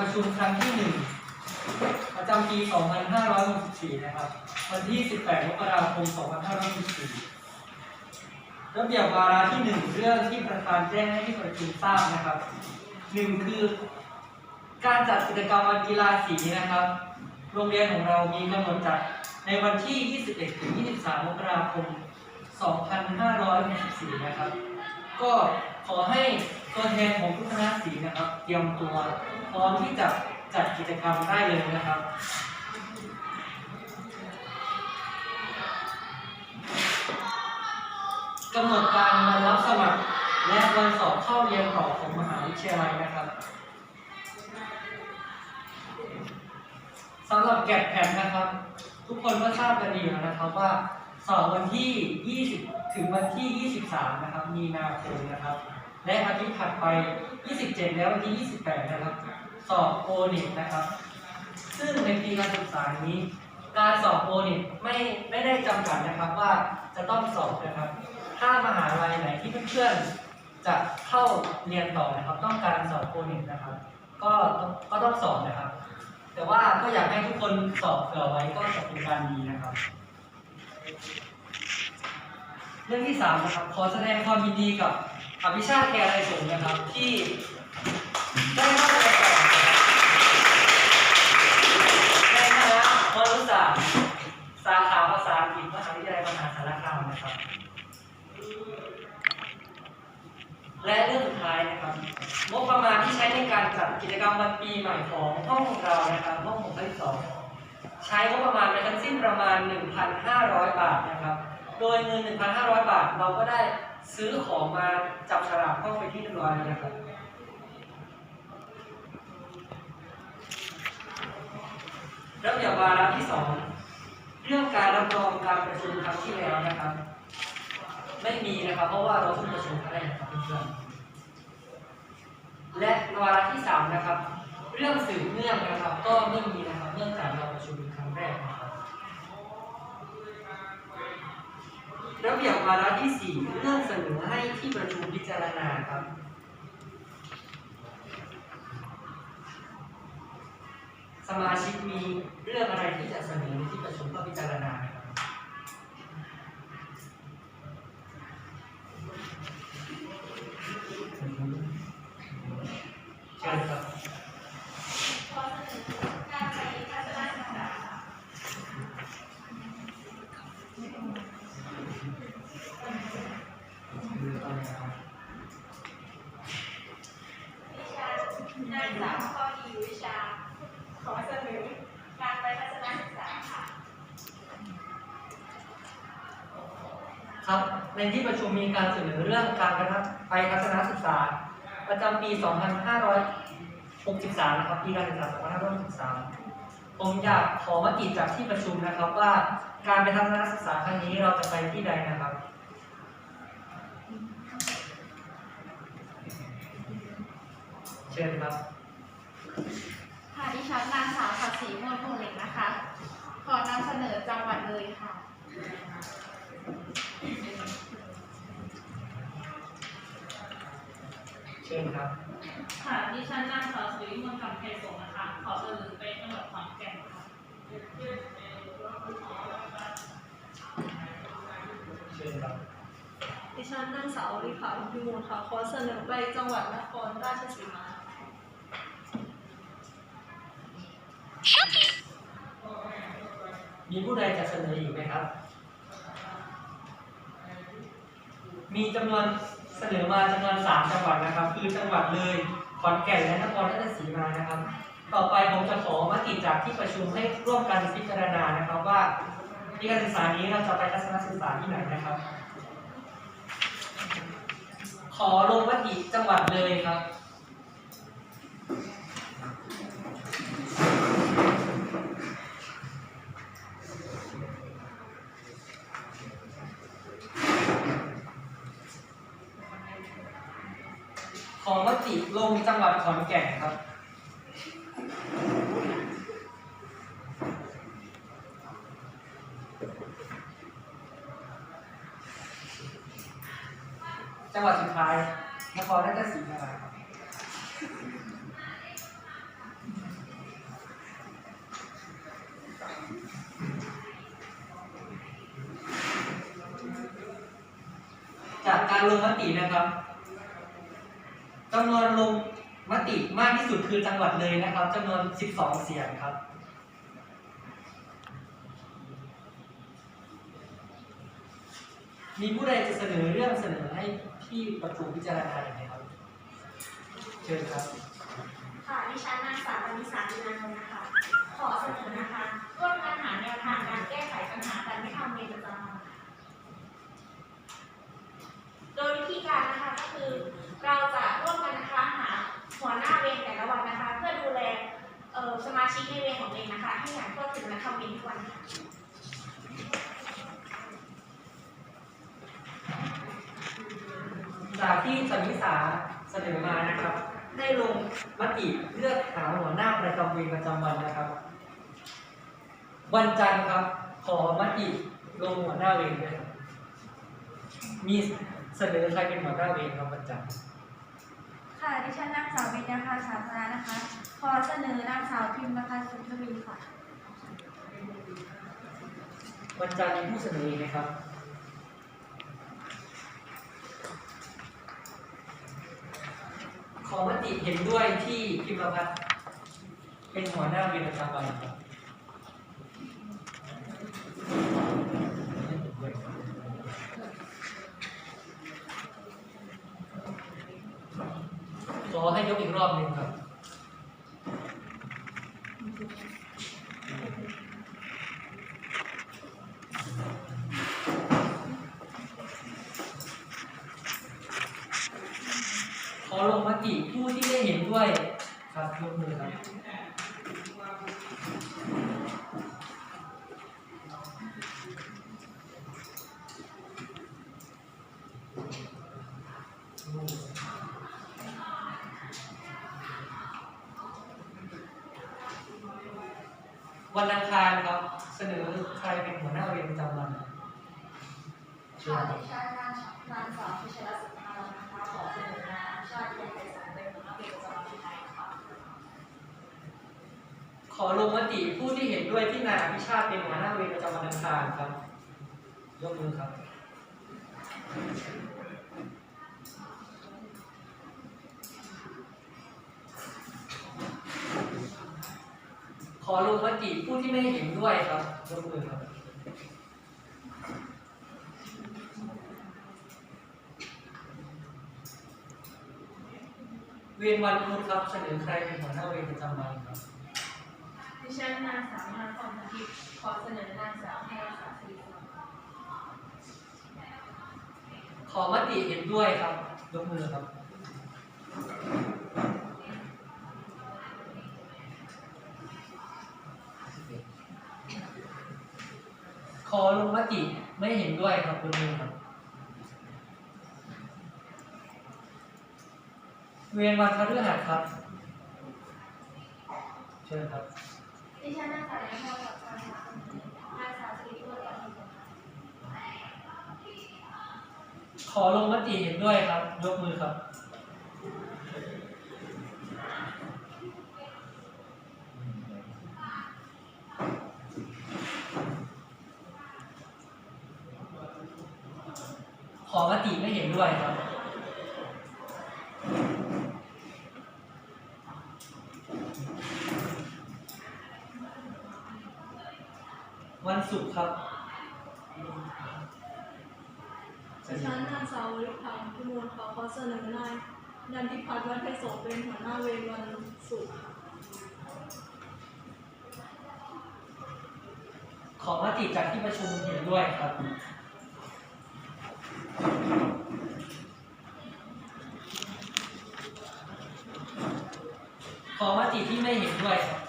ประชุมครั้งที่1ประจำปี 2564 นะครับ วันที่ 18 มกราคม 2564 ระเบียบวาระที่ 1 เรื่องที่ประธานแจ้งให้ที่ประชุมทราบนะครับ 1 คือ การจัดกิจกรรมวันกีฬาสีนะครับ โรงเรียนของเรามีกำหนดจัดในวันที่ 21 ถึง 23 มกราคม 2564 นะครับ ก็ขอให้ตัวแทนของทุกคณะสีนะครับ เตรียมตัวพร้อมที่จะจัดกิจกรรมได้เลยนะครับ กำหนดการมารับสมัคร และวันสอบเข้าเรียนต่อของมหาวิทยาลัยนะครับสำหรับแกดแพดนะครับ ทุกคนก็ทราบกันดีอยู่แล้วนะครับว่าสอบวันที่ 20 ถึงวันที่ 23 นะครับ มีนาคมนะครับ และอาทิตย์ถัดไป 27 แล้ววันที่ 28 นะครับ สอบโอเน็ตนะครับ ซึ่งในปีการศึกษานี้ การสอบโอเน็ตไม่ไม่ได้จำกัดนะครับว่าจะต้องสอบนะครับ ถ้ามหาลัยไหนที่เพื่อนๆจะเข้าเรียนต่อนะครับ ต้องการสอบโอเน็ตนะครับ ก็ก็ต้องสอบนะครับ แต่ว่าก็อยากให้ทุกคนสอบเผื่อไว้ก็จะเป็นการดีนะครับ รื่องที่สามนะครับขอแสดงความยินดีกับอภิชาติแคร์ไรสงนะครับที่ได้เข้าไปสอบในคณะมนุษยศาสตร์สาขาภาษาอังกฤษมหาวิทยาลัยมหาสารคามนะครับ และเรื่องสุดท้ายนะครับงบประมาณที่ใช้ในการจัดกิจกรรมวันปีใหม่ของห้องเรานะครับห้องหกที่สองใช้งบประมาณไปทั้งสิ้นประมาณ 1,500 บาทนะครับ โดยเงิน 1,500 บาท เราก็ได้ซื้อของมาจับฉลากห้องไปที่เรียบร้อยแล้วนะครับระเบียบวาระที่สองเรื่องการรับรองการประชุมครั้งที่แล้วนะครับ ไม่มีนะครับ เพราะว่าเราเพิ่งประชุมครั้งแรกนะครับเพื่อนและวาระที่สามนะครับ เรื่องสืบเนื่องนะครับ ก็ไม่มีนะครับเนื่องจากเราประชุมครั้งแรก ระเบียบวาระที่สี่เรื่องเสนอให้ที่ประชุมพิจารณาครับสมาชิกมีเรื่องอะไรที่จะเสนอในที่ประชุมเพื่อพิจารณา ครับ ในที่ประชุมมีการเสนอเรื่องการไปทัศนศึกษา ประจำปี 2563 นะครับ ปีการศึกษา 2563 ผมอยากขอมติจากที่ประชุมนะครับว่าการไปทัศนศึกษาครั้งนี้เราจะไปที่ใดนะครับเชิญครับ ค่ะดิฉันนางสาวศักดิ์ศรีมวลพงเล็กนะคะ ขอนำเสนอจังหวัดเลยค่ะ ค่ะดิฉันนางสาวสุริมนต์กำไพสงฆ์นะคะ ขอเสนอไปจังหวัดขอนแก่นค่ะเชิญครับดิฉันนางสาวลิขาพิมูลค่ะ ขอเสนอไปจังหวัดนครราชสีมามีผู้ใดจะเสนออีกไหมครับ มีจำนวนเสนอมาจำนวนสามจังหวัดนะครับ คือจังหวัดเลย ขอนแก่นและนครราชสีมานะครับ ต่อไปผมจะขอมติจากที่ประชุมให้ร่วมกันพิจารณานะครับว่าที่การศึกษานี้เราจะไปทัศนศึกษาที่ไหนนะครับ ขอลงมติจังหวัดเลยครับิลงจังหวัดขอนแก่นครับจังหวัดสุดท้ายนครราชสีมาจากการลงมตินะครับ จำนวนลงมติมากที่สุดคือจังหวัดเลยนะครับจำนวน 12 เสียงครับ มีผู้ใดจะเสนอเรื่องเสนอให้ที่ประชุมพิจารณาอย่างไรครับ เชิญครับ ค่ะดิฉันนางสาวปณิสาลีนานนท์นะคะ ขอเสนอนะคะร่วมกันหาแนวทางการแก้ไขปัญหาการไม่ทำเวรประจำวันโดยวิธีการนะคะก็คือเราจะ ชิกในเวรของเวรนะคะ ให้อย่างทั่วถึงและทำเวรทุกวันค่ะจากที่สมิสาเสนอมานะครับให้ลงมติเลือกหาหัวหน้าประจำเวรประจำวันนะครับ วันจันทร์ครับ ขอมติลงหัวหน้าเวรด้วยครับมีเสนอใครเป็นหัวหน้าเวรครับวันจันทร์ ดิฉันนางสาวเบญญาภาสาธารนะคะ ขอเสนอนางสาวพิมพ์นะคะสุนทวีค่ะ วันจันทร์มีผู้เสนออีกไหมครับ ขอมติเห็นด้วยที่พิมพ์พัฒน์เป็นหัวหน้าเวรประจำวันครับ ขอให้ยกอีกรอบหนึ่งครับ วันอังคารครับ เสนอใครเป็นหัวหน้าเวรประจำวันเชิญค่ะครับดิฉันนางนางสาวพิชรสุภานะคะขอเสนอนางชาติยังไกรสารเป็นหัวหน้าเวรประจำวันไทยค่ะขอลงมติผู้ที่เห็นด้วยที่นายพิชาติเป็นหัวหน้าเวรประจำวันอังคารครับ ยกมือครับ ข อลงมติผู้ที่ไม่เห็นด้วยครับยกมือครับเวรวันพุธครับเสนอใครเป็นหัวหน้าเวรประจำวันครับดิฉันนางสาวมาคอนทิพย์ขอเสนอนางสาวให้รักษาสิริพรขอมติเห็นด้วยครับยกมือครับ ขอลงมติไม่เห็นด้วยครับยกมือครับเวียนวันพฤหัสครับ เชิญครับ ดิฉันนางสาวยังพรกับนางสาวนางสาวสิริวัลกับคุณขอลงมติเห็นด้วยครับ ยกมือครับ ขอม ติไม่เห็นด้วยครับ วันศุกร์ครับดิฉันนางสาววริพันธ์พิมูลค่ะขอเสนอนายนันทิพัฒน์วัฒน์ไทยสงฆ์เป็นหัวหน้าเวรวันศุกร์ค่ะขอมติจากที่ประชุมเห็นด้วยครับ ขอมติที่ไม่เห็น ด้วยครับ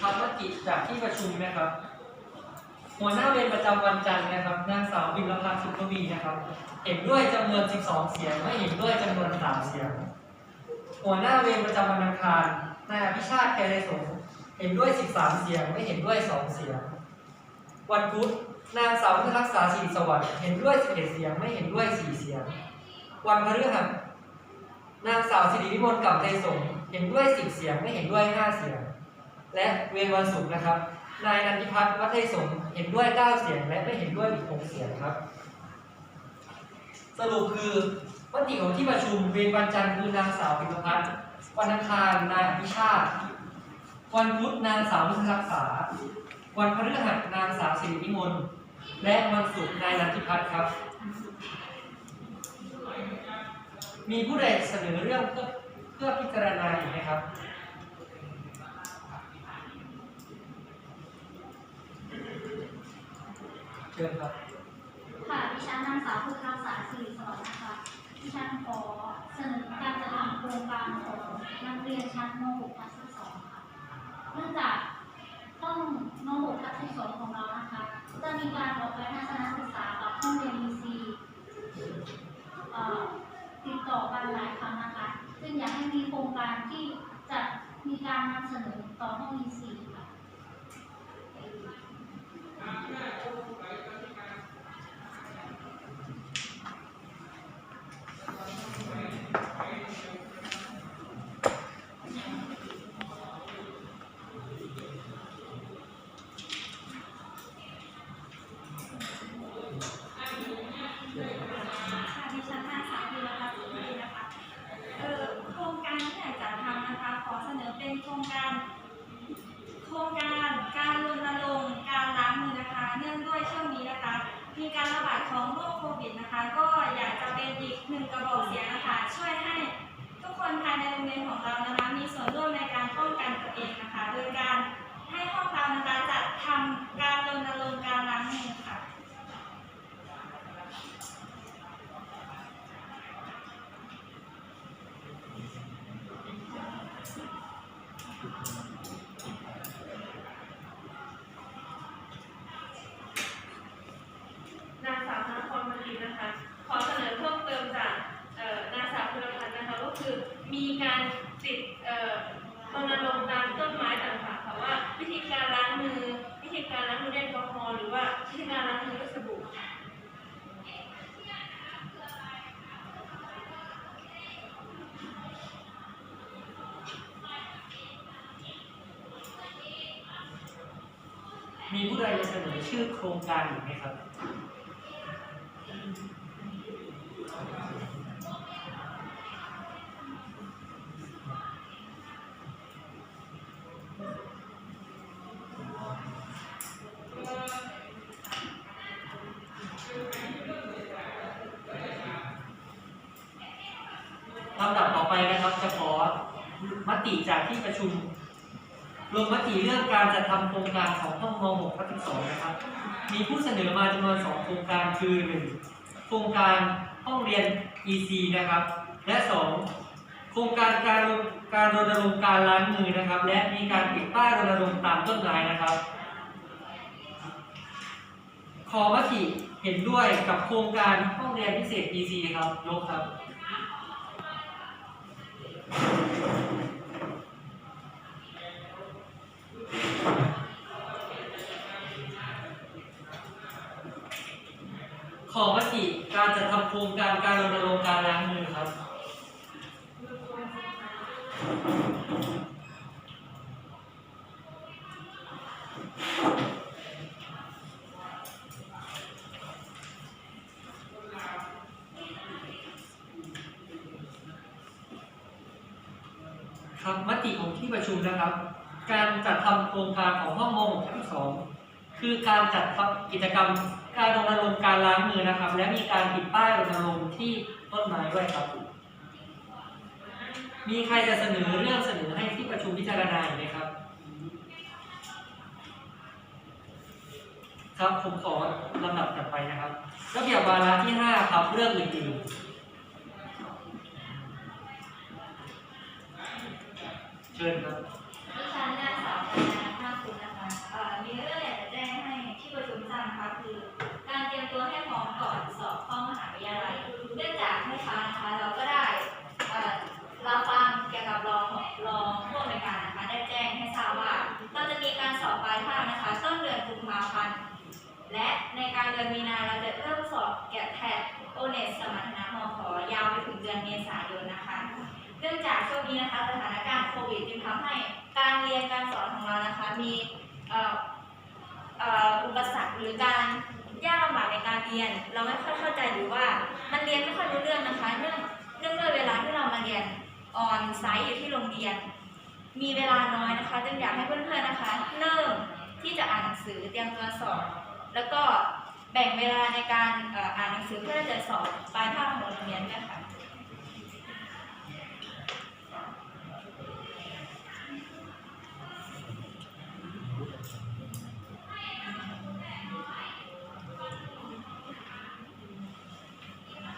ทำมติจากที่ประชุมนะครับ หัวหน้าเวรประจำวันจันทร์นะครับนางสาวบิมรพันธ์สุขวีนะครับ เห็นด้วยจำนวน 12 เสียงไม่เห็นด้วยจำนวน 3 เสียง หัวหน้าเวรประจำวันอังคารนายอภิชาติแพรสงเห็นด้วย 13 เสียงไม่เห็นด้วย 2 เสียง วันพุธนางสาวพัทรรักษาสิริสวัสดิ์เห็นด้วย 11 เสียงไม่เห็นด้วย 4 เสียง วันพฤหัสนางสาวสิริวิมลกับไทยสงเห็นด้วย 10 เสียงไม่เห็นด้วย 5 เสียง และเวรวันศุกร์นะครับ นายนันทิพัฒน์วัฒไทยสงเห็นด้วย 9 เสียง และไม่เห็นด้วยอีก6เสียงครับ สรุปคือมติของที่ประชุมเวรวันจันทร์คือนางสาวพิมพัฒน์วันอังคารนายอภิชาติ วันพุธนางสาวมุทรักษา วันพฤหัสนางสาวสิริวิมลและวันศุกร์นายนันทิพัฒน์ครับ มีผู้ใดเสนอเรื่องเพื่อเพื่อพิจารณาอีกไหมครับ เชิญครับ ค่ะดิฉันนางสาวพุทธรักษาสิริสวัสดิ์นะคะดิฉันขอเสนอการจัดทำโครงการของนักเรียนชั้นม .6 ทับ2ค่ะ เนื่องจากห้องม .6 ทับ2ของเรานะคะ จะมีการออกไปทัศนศึกษากับห้องเรียน EC เอ่อติดต่อกันหลายครั้งนะคะ ซึ่งอยากให้มีโครงการที่จะมีการนำเสนอต่อห้อง EC ค่ มีผู้ใดจะเสนอชื่อโครงการอีกไหมครับ ลำดับต่อไปนะครับจะขอมติจากที่ประชุม ลงมติเรื่องการจัดทำโครงการของห้องม .6 ทับ12 นะครับ มีผู้เสนอมาจำนวน 2 โครงการคือ 1 โครงการห้องเรียน EC นะครับ และ 2 โครงการการการรณรงค์การล้างมือนะครับ และมีการติดป้ายรณรงค์ตามต้นไม้นะครับ ขอมติเห็นด้วยกับโครงการห้องเรียนพิเศษ EC ครับยกครับ ครงการการรณรงค์การล้างมือครับครับมติของที่ประชุมนะครับ การจัดทำโครงการของห้องม .6 ที่สอง คือการจัดกิจกรรมการรณรงค์การล้างมือนะครับ และมีการติดป้ายรณรงค์ที่ต้นไม้ด้วยครับ มีใครจะเสนอเรื่องเสนอให้ที่ประชุมพิจารณาไหมครับ ครับผมขอลำดับต่อไปนะครับระเบียบวาระที่ 5 ครับเรื่องอื่นๆเชิญครับดิฉันนางสาวกัญญาภาคคุณนะคะเอ่อมีเรื่องให้ที่ประชุมทราบนะคะคือ การเตรียมตัวให้พร้อมก่อนสอบเข้ามหาวิทยาลัย เนื่องจากเมื่อเช้านะคะเราก็ได้เอ่อรับฟังแก ดือนมีนาเราจะเริ่มสอบแกะแพทโอเนสสมรรถนะมขอยาวไปถึงเดือนเมษายนนะคะเนื่องจากช่วงนี้นะคะสถานการณ์โควิดจึงทำให้การเรียนการสอนของเรานะคะมีอุปสรรคหรือการยากลำบากในการเรียน เราไม่ค่อยเข้าใจหรือว่ามันเรียนไม่ค่อยรู้เรื่องนะคะเนื่องเนื่องด้วยเวลาที่เรามาเรียนออนไซต์อยู่ที่โรงเรียน มีเวลาน้อยนะคะจึงอยากให้เพื่อนๆนะคะ เริ่มที่จะอ่านหนังสือเตรียมตัวสอบ แล้วก็ แบ่งเวลาในการอ่ออ่านหนังสือเพื่อจะสอบปลายภาคของโรงเรียนด้วยค่ะ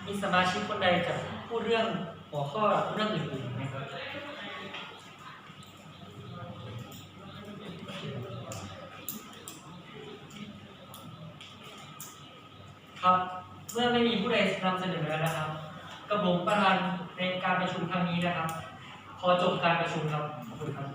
มีสมาชิกคนใดจะพูดเรื่องหัวข้อเรื่องอื่นๆไหมครับ ครับ เมื่อ ได้นำเสนอแล้วนะครับ กระผมประธานในการประชุมครั้งนี้นะครับ ขอจบการประชุมครับขอบคุณครับ